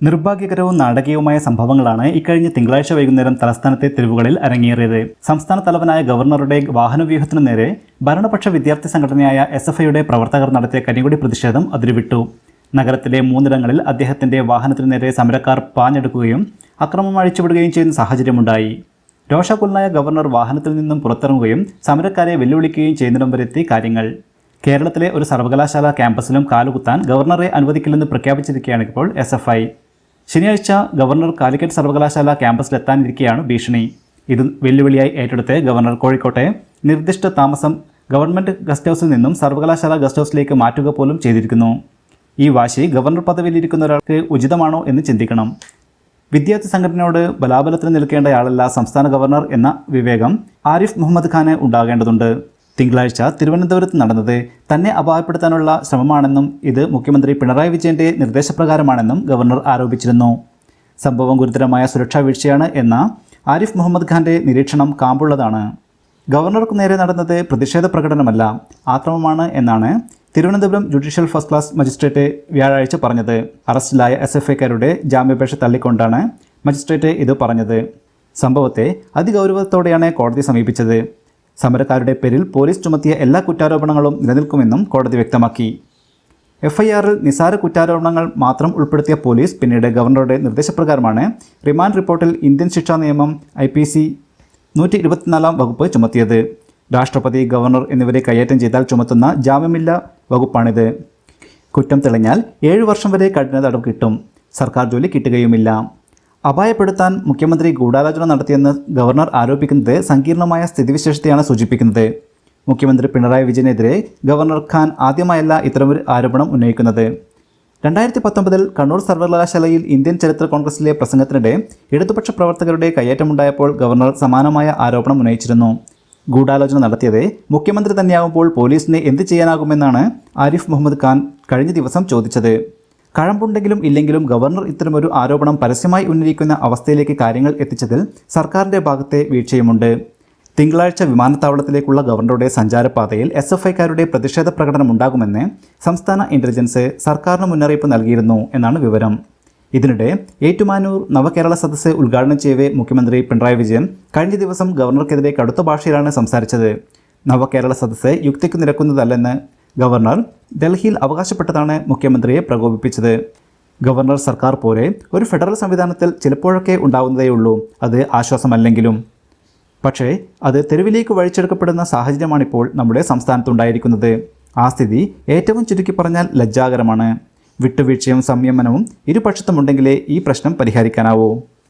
നിർഭാഗ്യകരവും നാടകീയവുമായ സംഭവങ്ങളാണ് ഇക്കഴിഞ്ഞ തിങ്കളാഴ്ച വൈകുന്നേരം തലസ്ഥാനത്തെ തെരുവുകളിൽ അരങ്ങേറിയത്. സംസ്ഥാന തലവനായ ഗവർണറുടെ വാഹനവ്യൂഹത്തിനു നേരെ ഭരണപക്ഷ വിദ്യാർത്ഥി സംഘടനയായ എസ് എഫ് ഐയുടെ പ്രവർത്തകർ നടത്തിയ കനികൊടി പ്രതിഷേധം അതിരുവിട്ടു. നഗരത്തിലെ മൂന്നിടങ്ങളിൽ അദ്ദേഹത്തിന്റെ വാഹനത്തിനു നേരെ സമരക്കാർ പാഞ്ഞെടുക്കുകയും അക്രമം അഴിച്ചുവിടുകയും ചെയ്യുന്ന സാഹചര്യമുണ്ടായി. രോഷകുലനായ ഗവർണർ വാഹനത്തിൽ നിന്നും പുറത്തിറങ്ങുകയും സമരക്കാരെ വെല്ലുവിളിക്കുകയും ചെയ്യുന്നിടം വരെത്തി കാര്യങ്ങൾ. കേരളത്തിലെ ഒരു സർവകലാശാല ക്യാമ്പസിലും കാലുകുത്താൻ ഗവർണറെ അനുവദിക്കില്ലെന്ന് പ്രഖ്യാപിച്ചിരിക്കുകയാണ് ഇപ്പോൾ എസ് ശനിയാഴ്ച ഗവർണർ കാലിക്കറ്റ് സർവകലാശാല ക്യാമ്പസിലെത്താനിരിക്കെയാണ് ഭീഷണി. ഇത് വെല്ലുവിളിയായി ഏറ്റെടുത്ത് ഗവർണർ കോഴിക്കോട്ടെ നിർദ്ദിഷ്ട താമസം ഗവൺമെന്റ് ഗസ്റ്റ് ഹൗസിൽ നിന്നും സർവകലാശാല ഗസ്റ്റ് ഹൗസിലേക്ക് മാറ്റുക പോലും ചെയ്തിരിക്കുന്നു. ഈ വാശി ഗവർണർ പദവിയിലിരിക്കുന്ന ഒരാൾക്ക് ഉചിതമാണോ എന്ന് ചിന്തിക്കണം. വിദ്യാർത്ഥി സംഘടനയോട് ബലാബലത്തിന് നിൽക്കേണ്ടയാളല്ല സംസ്ഥാന ഗവർണർ എന്ന വിവേകം ആരിഫ് മുഹമ്മദ് ഖാന് ഉണ്ടാകേണ്ടതുണ്ട്. തിങ്കളാഴ്ച തിരുവനന്തപുരത്ത് നടന്നത് തന്നെ അപായപ്പെടുത്താനുള്ള ശ്രമമാണെന്നും ഇത് മുഖ്യമന്ത്രി പിണറായി വിജയന്റെ നിർദ്ദേശപ്രകാരമാണെന്നും ഗവർണർ ആരോപിച്ചിരുന്നു. സംഭവം ഗുരുതരമായ സുരക്ഷാ വീഴ്ചയാണ് എന്ന ആരിഫ് മുഹമ്മദ് ഖാന്റെ നിരീക്ഷണം കാമ്പുള്ളതാണ്. ഗവർണർക്ക് നേരെ നടന്നത് പ്രതിഷേധ പ്രകടനമല്ല ആക്രമമാണ് എന്നാണ് Thiruvananthapuram judicial first class magistrate വ്യാഴാഴ്ച പറഞ്ഞത്. അറസ്റ്റിലായ എസ് എഫ് ഐക്കാരുടെ ജാമ്യാപേക്ഷ തള്ളിക്കൊണ്ടാണ് മജിസ്ട്രേറ്റ് ഇത് പറഞ്ഞത്. സംഭവത്തെ അതിഗൗരവത്തോടെയാണ് കോടതി സമീപിച്ചത്. സമരക്കാരുടെ പേരിൽ പോലീസ് ചുമത്തിയ എല്ലാ കുറ്റാരോപണങ്ങളും നിലനിൽക്കുമെന്നും കോടതി വ്യക്തമാക്കി. എഫ്ഐആറിൽ നിസാര കുറ്റാരോപണങ്ങൾ മാത്രം ഉൾപ്പെടുത്തിയ പോലീസ് പിന്നീട് ഗവർണറുടെ നിർദ്ദേശപ്രകാരമാണ് റിമാൻഡ് റിപ്പോർട്ടിൽ ഇന്ത്യൻ ശിക്ഷാ നിയമം ഐ പി സി നൂറ്റി ഇരുപത്തിനാലാം വകുപ്പ് ചുമത്തിയത്. രാഷ്ട്രപതി ഗവർണർ എന്നിവരെ കയ്യേറ്റം ചെയ്താൽ ചുമത്തുന്ന ജാമ്യമില്ല വകുപ്പാണിത്. കുറ്റം തെളിഞ്ഞാൽ ഏഴു വർഷം വരെ കഠിന തടവ് കിട്ടും. സർക്കാർ ജോലി കിട്ടുകയുമില്ല. അപായപ്പെടുത്താൻ മുഖ്യമന്ത്രി ഗൂഢാലോചന നടത്തിയെന്ന് ഗവർണർ ആരോപിക്കുന്നത് സങ്കീർണമായ സ്ഥിതിവിശേഷത്തെയാണ് സൂചിപ്പിക്കുന്നത്. മുഖ്യമന്ത്രി പിണറായി വിജയനെതിരെ ഗവർണർ ഖാൻ ആദ്യമായല്ല ഇത്തരമൊരു ആരോപണം ഉന്നയിക്കുന്നത്. രണ്ടായിരത്തി പത്തൊമ്പതിൽ കണ്ണൂർ സർവകലാശാലയിൽ ഇന്ത്യൻ ചരിത്ര കോൺഗ്രസിലെ പ്രസംഗത്തിനിടെ ഇടതുപക്ഷ പ്രവർത്തകരുടെ കയ്യേറ്റമുണ്ടായപ്പോൾ ഗവർണർ സമാനമായ ആരോപണം ഉന്നയിച്ചിരുന്നു. ഗൂഢാലോചന നടത്തിയത് മുഖ്യമന്ത്രി തന്നെയാകുമ്പോൾ പോലീസിനെ എന്ത് ചെയ്യാനാകുമെന്നാണ് ആരിഫ് മുഹമ്മദ് ഖാൻ കഴിഞ്ഞ ദിവസം ചോദിച്ചത്. കഴമ്പുണ്ടെങ്കിലും ഇല്ലെങ്കിലും ഗവർണർ ഇത്തരമൊരു ആരോപണം പരസ്യമായി ഉന്നയിക്കുന്ന അവസ്ഥയിലേക്ക് കാര്യങ്ങൾ എത്തിച്ചതിൽ സർക്കാരിന്റെ ഭാഗത്തെ വീഴ്ചയുമുണ്ട്. തിങ്കളാഴ്ച വിമാനത്താവളത്തിലേക്കുള്ള ഗവർണറുടെ സഞ്ചാരപാതയിൽ എസ് എഫ് ഐക്കാരുടെ പ്രതിഷേധ പ്രകടനമുണ്ടാകുമെന്ന് സംസ്ഥാന ഇന്റലിജൻസ് സർക്കാരിന് മുന്നറിയിപ്പ് നൽകിയിരുന്നു എന്നാണ് വിവരം. ഇതിനിടെ ഏറ്റുമാനൂർ നവകേരള സദസ്സ് ഉദ്ഘാടനം ചെയ്യവേ മുഖ്യമന്ത്രി പിണറായി വിജയൻ കഴിഞ്ഞ ദിവസം ഗവർണർക്കെതിരെ കടുത്ത ഭാഷയിലാണ് സംസാരിച്ചത്. നവകേരള സദസ്സ് യുക്തിക്ക് നിരക്കുന്നതല്ലെന്ന് ഗവർണർ ഡൽഹിയിൽ അവകാശപ്പെട്ടതാണ് മുഖ്യമന്ത്രിയെ പ്രകോപിപ്പിച്ചത്. ഗവർണർ സർക്കാർ പോലെ ഒരു ഫെഡറൽ സംവിധാനത്തിൽ ചിലപ്പോഴൊക്കെ ഉണ്ടാവുന്നതേയുള്ളൂ അത് ആശ്വാസമല്ലെങ്കിലും. പക്ഷേ അത് തെരുവിലേക്ക് വഴിച്ചെടുക്കപ്പെടുന്ന സാഹചര്യമാണിപ്പോൾ നമ്മുടെ സംസ്ഥാനത്തുണ്ടായിരിക്കുന്നത്. ആ സ്ഥിതി ഏറ്റവും ചുരുക്കി പറഞ്ഞാൽ ലജ്ജാകരമാണ്. വിട്ടുവീഴ്ചയും സംയമനവും ഇരുപക്ഷത്തുമുണ്ടെങ്കിലേ ഈ പ്രശ്നം പരിഹരിക്കാനാവൂ.